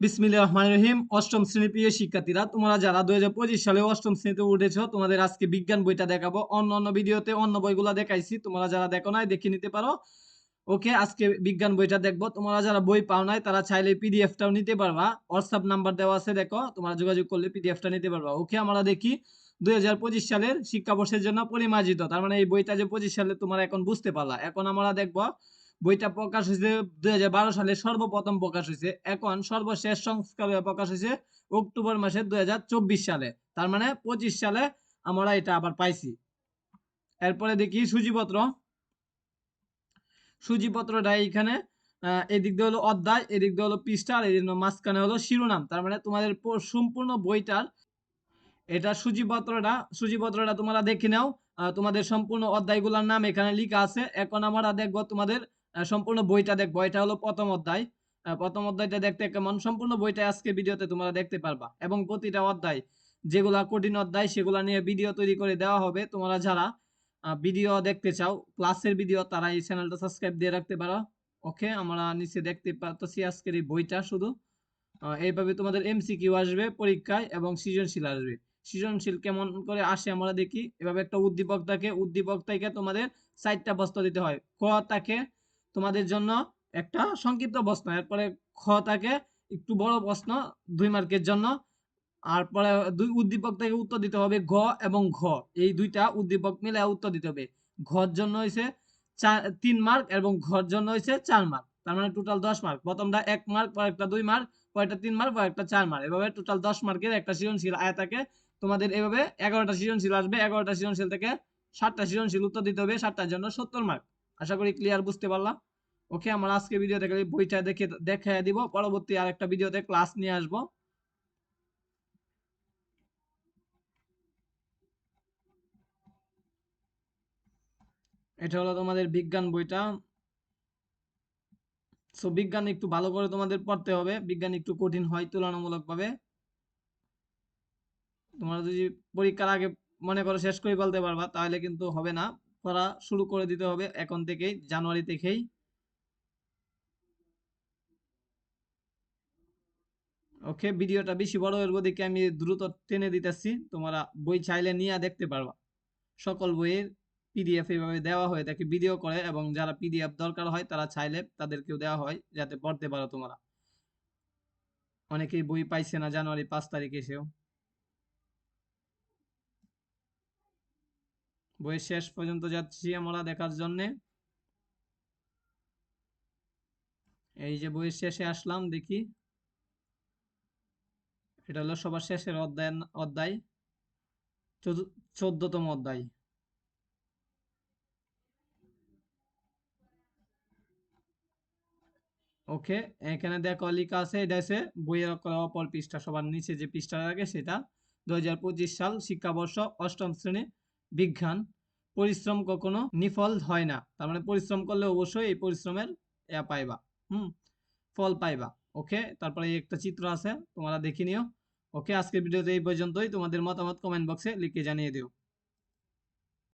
বিসমিল্লাহির রহমানির রহিম। অষ্টম শ্রেণির প্রিয় শিক্ষার্থীরা, তোমরা যারা দুই সালে অষ্টম শ্রেণীতে উঠেছো, তোমাদের আজকে বিজ্ঞান বইটা দেখাবো। অন্য অন্য ভিডিওতে অন্য বইগুলো দেখাইছি, তোমরা যারা দেখো নাই, দেখে নিতে পারো। ওকে, আজকে বিজ্ঞান বইটা দেখব। তোমরা যারা বই পাও নাই, তারা চাইলে পিডিএফটাও নিতে পারবা। হোয়াটসঅ্যাপ নাম্বার দেওয়া আছে, দেখো, তোমরা যোগাযোগ করলে পিডিএফটা নিতে পারবা। ওকে, আমরা দেখি দুই হাজার পঁচিশ সালের শিক্ষাবর্ষের জন্য পরিমার্জিত। তার মানে এই বইটা যে পঁচিশ সালে তোমরা এখন বুঝতে পারলা। এখন আমরা দেখব বইটা প্রকাশ হয়েছে দুই হাজার বারো সালে সর্বপ্রথম প্রকাশ হয়েছে। এখন সর্বশেষ সংস্কার প্রকাশ হয়েছে অক্টোবর মাসে দু হাজার চব্বিশ সালে। তার মানে পঁচিশ সালে আমরা এটা আবার পাইছি। এরপরে দেখি সূচিপত্র সূচিপত্রটা এইখানে আহ, এদিক দিয়ে হলো অধ্যায় এদিক দিয়ে হলো পৃষ্ঠা আর এদিক মাঝখানে হলো শিরোনাম। তার মানে তোমাদের সম্পূর্ণ বইটার এটা সূচিপত্রটা সূচিপত্রটা তোমরা দেখে নাও। তোমাদের সম্পূর্ণ অধ্যায়গুলোর নাম এখানে লেখা আছে। এখন আমরা দেখব তোমাদের সম্পূর্ণ বইটা দেখব এটা হলো প্রথম অধ্যায়। প্রথম অধ্যায়টা দেখতে কেমন? সম্পূর্ণ বইটা আজকে ভিডিওতে তোমরা দেখতে পারবা। এবং প্রতিটা অধ্যায়, যেগুলা কঠিন অধ্যায়, সেগুলা নিয়ে ভিডিও তৈরি করে দেওয়া হবে। তোমরা যারা ভিডিও দেখতে চাও ক্লাসের ভিডিও, তারা এই চ্যানেলটা সাবস্ক্রাইব দিয়ে রাখতে পারো। ওকে আমরা নিচে দেখতে পাচ্ছি আজকের এই বইটা শুধু। এইভাবে তোমাদের এমসিকিউ আসবে, পরীক্ষায়, এবং সৃজনশীল আসবে। সৃজনশীল কেমন করে আসে আমরা দেখি। এভাবে একটা উদ্দীপক থাকে, উদ্দীপক থেকে তোমাদের চারটা প্রশ্ন দিতে হয়। ক থাকে তোমাদের জন্য একটা সংক্ষিপ্ত প্রশ্ন। এরপরে খ থাকে একটু বড় প্রশ্ন, দুই মার্কের জন্য। আর পরে দুই উদ্দীপক থেকে উত্তর দিতে হবে ঘ এবং ঘ। এই দুইটা উদ্দীপক মিলে উত্তর দিতে হবে। ঘর জন্য হয়েছে চার তিন মার্ক এবং ঘর জন্য হয়েছে চার মার্ক। তার মানে টোটাল দশ মার্ক। প্রথমটা এক মার্ক, পরেরটা দুই মার্ক, পরেরটা তিন মার্ক পর একটা চার মার্ক। এভাবে টোটাল দশ মার্কের একটা সৃজনশীল আয় থাকে। তোমাদের এভাবে এগারোটা সৃজনশীল আসবে। এগারোটা সৃজনশীল থেকে সাতটা সৃজনশীল উত্তর দিতে হবে। সাতটার জন্য সত্তর মার্ক। আশা করি ক্লিয়ার বুঝতে পারলাম। ওকে আমরা আজকে ভিডিও দেখে বইটা দেখে দেখে দিব, পরবর্তী আরেকটা ভিডিওতে ক্লাস নিয়ে আসব। এটা হলো তোমাদের বিজ্ঞান বইটা। সো বিজ্ঞান একটু ভালো করে তোমাদের পড়তে হবে। বিজ্ঞান একটু কঠিন হয় তুলনামূলকভাবে। তোমরা যদি পরীক্ষার আগে মনে করো শেষ করে ফেলতে পারবা, তাহলে কিন্তু হবে না। পড়া শুরু করে দিতে হবে এখন থেকেই, জানুয়ারি থেকেই। ওকে, ভিডিওটা বেশি বড় হইব দেখে আমি দ্রুত টেনে দিতেছি। তোমরা বই চাইলে নিয়ে দেখতে পারবা। সকল বইয়ের পিডিএফ এইভাবে দেওয়া হয়ে থাকে ভিডিও করে এবং যারা পিডিএফ দরকার হয় তারা চাইলে তাদেরকেও দেওয়া হয় যাতে পড়তে পারো তোমরা। অনেকেই বই পাইছে না জানুয়ারি পাঁচ তারিখ এসেও। বইয়ের শেষ পর্যন্ত যাচ্ছি আমরা দেখার জন্যে। এই যে বইয়ের শেষে আসলাম, দেখি। এটা হলো সবার শেষের অধ্যায় অধ্যায়, চোদ্দ- চোদ্দতম অধ্যায়। ওকে, এখানে দেখো লেখা আছে, এটা আছে বইয়ের অক্ষরে অপর পৃষ্ঠা, সবার নিচে যে পৃষ্ঠা থাকে সেটা। দু হাজার পঁচিশ সাল শিক্ষাবর্ষ, অষ্টম শ্রেণি, বিজ্ঞান। পরিশ্রম কখনো নিফল হয় না, তার মানে পরিশ্রম করলে অবশ্যই এই পরিশ্রমের পাইবা, হুম, ফল পাইবা। ওকে তারপরে এই একটা চিত্র আছে, তোমরা দেখে নিও। ওকে আজকের ভিডিওতে এই পর্যন্তই। তোমাদের মতামত কমেন্ট বক্সে লিখে জানিয়ে দিও।